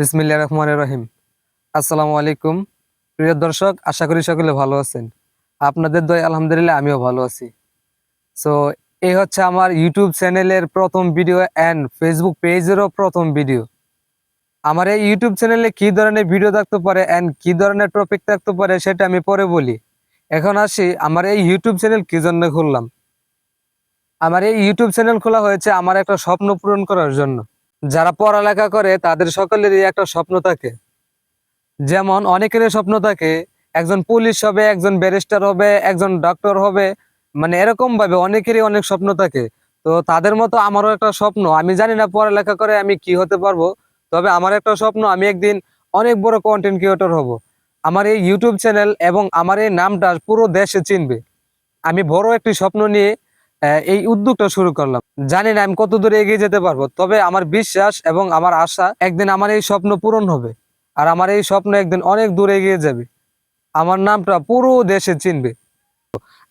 বিসমিল্লা রহমান রহিম। আসসালামু আলাইকুম। প্রিয় দর্শক, আশা করি সকলে ভালো আছেন। আপনাদের দয় আলহামদুলিল্লাহ আমিও ভালো আছি। সো এই হচ্ছে আমার ইউটিউব চ্যানেলের প্রথম ভিডিও অ্যান্ড ফেসবুক পেজেরও প্রথম ভিডিও আমার এই ইউটিউব চ্যানেলে কি ধরনের ভিডিও থাকতে পারে অ্যান্ড কি ধরনের টপিক থাকতে পারে সেটা আমি পরে বলি। এখন আসি, আমার এই ইউটিউব চ্যানেল কি জন্য খুললাম? আমার এই ইউটিউব চ্যানেল খোলা হয়েছে আমার একটা স্বপ্ন পূরণ করার জন্য। যারা পড়ালেখা করে, তাদের সকলেরই একটা স্বপ্ন থাকে। যেমন অনেকেরই স্বপ্ন থাকে, একজন পুলিশ হবে, একজন ব্যারিস্টার হবে, একজন ডক্টর হবে মানে এরকম ভাবে অনেকেরই অনেক স্বপ্ন থাকে। তো তাদের মতো আমারও একটা স্বপ্ন। আমি জানি না পড়ালেখা করে আমি কি হতে পারব, তবে আমার একটা স্বপ্ন, আমি একদিন অনেক বড় কন্টেন্ট ক্রিয়েটর হব। আমার এই ইউটিউব চ্যানেল এবং আমার এই নামটা পুরো দেশে চিনবে। আমি বড় একটি স্বপ্ন নিয়ে এই উদ্যোগটা শুরু করলাম। জানি না আমি কত দূরে এগিয়ে যেতে পারব, তবে আমার বিশ্বাস এবং আমার আশা একদিন আমার এই স্বপ্ন পূরণ হবে আর আমার এই স্বপ্ন একদিন অনেক দূরে এগিয়ে যাবে। আমার নামটা পুরো দেশে চিনবে।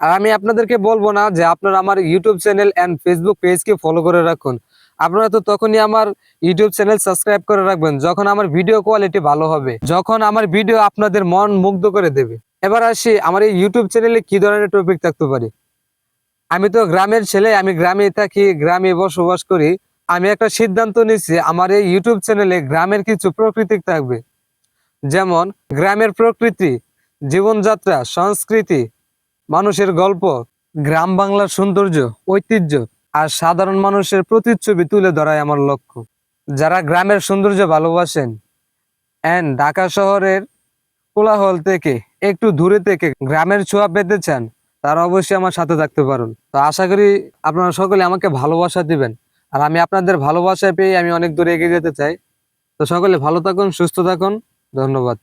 আর আমি আপনাদেরকে বলব না যে আপনারা আমার ইউটিউব চ্যানেল অ্যান্ড ফেসবুক পেজকে ফলো করে রাখুন। আপনারা তো তখনই আমার ইউটিউব চ্যানেল সাবস্ক্রাইব করে রাখবেন, যখন আমার ভিডিও কোয়ালিটি ভালো হবে, যখন আমার ভিডিও আপনাদের মন মুগ্ধ করে দেবে। এবার আসি, আমার এই ইউটিউব চ্যানেলে কি ধরনের টপিক থাকতে পারে? আমি তো গ্রামের ছেলে, আমি গ্রামে থাকি, গ্রামে বসবাস করি। আমি একটা সিদ্ধান্ত নিচ্ছি আমার এই ইউটিউব চ্যানেলে গ্রামের কিছু প্রকৃতি থাকবে। যেমন, গ্রামের প্রকৃতি, জীবনযাত্রা, সংস্কৃতি, মানুষের গল্প, গ্রাম বাংলার সৌন্দর্য, ঐতিহ্য, আর সাধারণ মানুষের প্রতিচ্ছবি তুলে ধরাই আমার লক্ষ্য। যারা গ্রামের সৌন্দর্য ভালোবাসেন অ্যান্ড ঢাকা শহরের কোলাহল থেকে, একটু দূরে থেকে গ্রামের ছোঁয়া পেতে চান তারা অবশ্যই আমার সাথে থাকতে পারুন। তো আশা করি আপনারা সকলে আমাকে ভালোবাসা দিবেন। আর আমি আপনাদের ভালোবাসা পেয়ে আমি অনেক দূরে এগিয়ে যেতে চাই। তো সকলে ভালো থাকুন, সুস্থ থাকুন। ধন্যবাদ।